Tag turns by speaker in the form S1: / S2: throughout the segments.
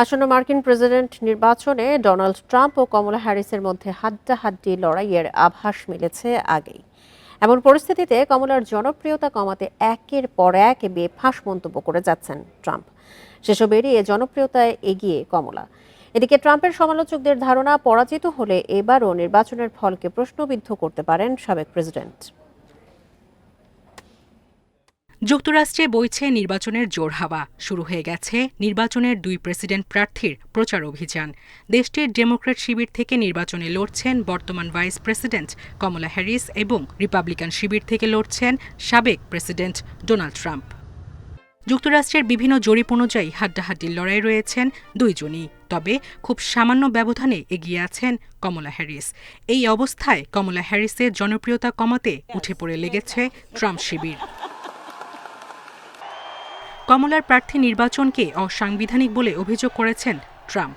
S1: আসন্ন মার্কিন প্রেসিডেন্ট নির্বাচনে ডোনাল্ড ট্রাম্প ও কমলা হ্যারিসের মধ্যে হাড্ডাহাড্ডি লড়াইয়ের আভাস মিলেছে আগেই। এমন পরিস্থিতিতে কমলার জনপ্রিয়তা কমাতে একের পর এক বেফাঁস মন্তব্য করে যাচ্ছেন ট্রাম্প। সেসব এড়িয়ে জনপ্রিয়তায় এগিয়ে কমলা। এদিকে ট্রাম্পের সমালোচকদের ধারণা পরাজিত হলে এবারও নির্বাচনের ফলকে প্রশ্নবিদ্ধ করতে পারেন সাবেক প্রেসিডেন্ট।
S2: যুক্তরাষ্ট্রে বইছে নির্বাচনের জোর হাওয়া। শুরু হয়ে গেছে নির্বাচনের দুই প্রেসিডেন্ট প্রার্থীর প্রচার অভিযান। দেশটির ডেমোক্র্যাট শিবির থেকে নির্বাচনে লড়ছেন বর্তমান ভাইস প্রেসিডেন্ট কমলা হ্যারিস এবং রিপাবলিকান শিবির থেকে লড়ছেন সাবেক প্রেসিডেন্ট ডোনাল্ড ট্রাম্প। যুক্তরাষ্ট্রের বিভিন্ন জরিপ অনুযায়ী হাড্ডাহাড্ডির লড়াই রয়েছেন দুইজনই। তবে খুব সামান্য ব্যবধানে এগিয়ে আছেন কমলা হ্যারিস। এই অবস্থায় কমলা হ্যারিসের জনপ্রিয়তা কমাতে উঠে পড়ে লেগেছে ট্রাম্প শিবির। কমলার প্রার্থী নির্বাচনকে অসাংবিধানিক বলে অভিযোগ করেছেন ট্রাম্প।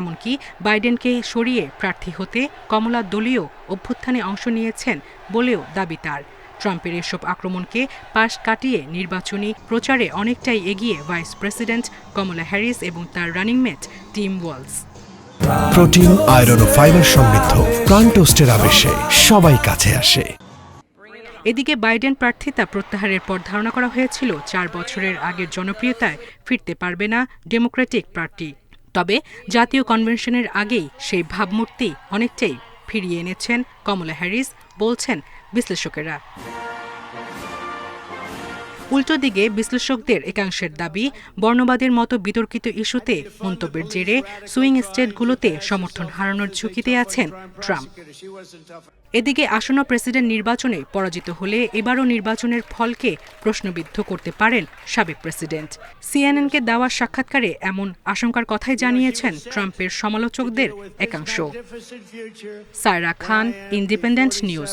S2: এমনকি বাইডেনকে সরিয়ে প্রার্থী হতে কমলা দলীয় অভ্যুত্থানে অংশ নিয়েছেন বলেও দাবি তার। ট্রাম্পের এসব আক্রমণকে পাশ কাটিয়ে নির্বাচনী প্রচারে অনেকটাই এগিয়ে ভাইস প্রেসিডেন্ট কমলা হ্যারিস এবং তার running mate Tim Walz.
S3: Protein, iron ও ফাইবার সমৃদ্ধ প্রাণ টোস্টের আবেশে সবাই কাছে আসে।
S2: এদিকে বাইডেন প্রার্থিতা প্রত্যাহারের পর ধারণা করা হয়েছিল, চার বছরের আগের জনপ্রিয়তায় ফিরতে পারবে না ডেমোক্রেটিক পার্টি তবে জাতীয় কনভেনশনের আগেই সেই ভাবমূর্তি অনেকটাই ফিরিয়ে এনেছেন কমলা হ্যারিস, বলছেন বিশ্লেষকেরা। উল্টো দিকে বিশ্লেষকদের একাংশের দাবি, বর্ণবাদের মতো বিতর্কিত ইস্যুতে মন্তব্যের জেরে সুইং স্টেটগুলোতে সমর্থন হারানোর ঝুঁকিতে আছেন ট্রাম্প। এদিকে আসন্ন প্রেসিডেন্ট নির্বাচনে পরাজিত হলে এবারও নির্বাচনের ফলকে প্রশ্নবিদ্ধ করতে পারেন সাবেক প্রেসিডেন্ট। সিএনএনকে দেওয়া সাক্ষাৎকারে এমন আশঙ্কার কথাই জানিয়েছেন ট্রাম্পের সমালোচকদের একাংশ। Saira Khan, independent news.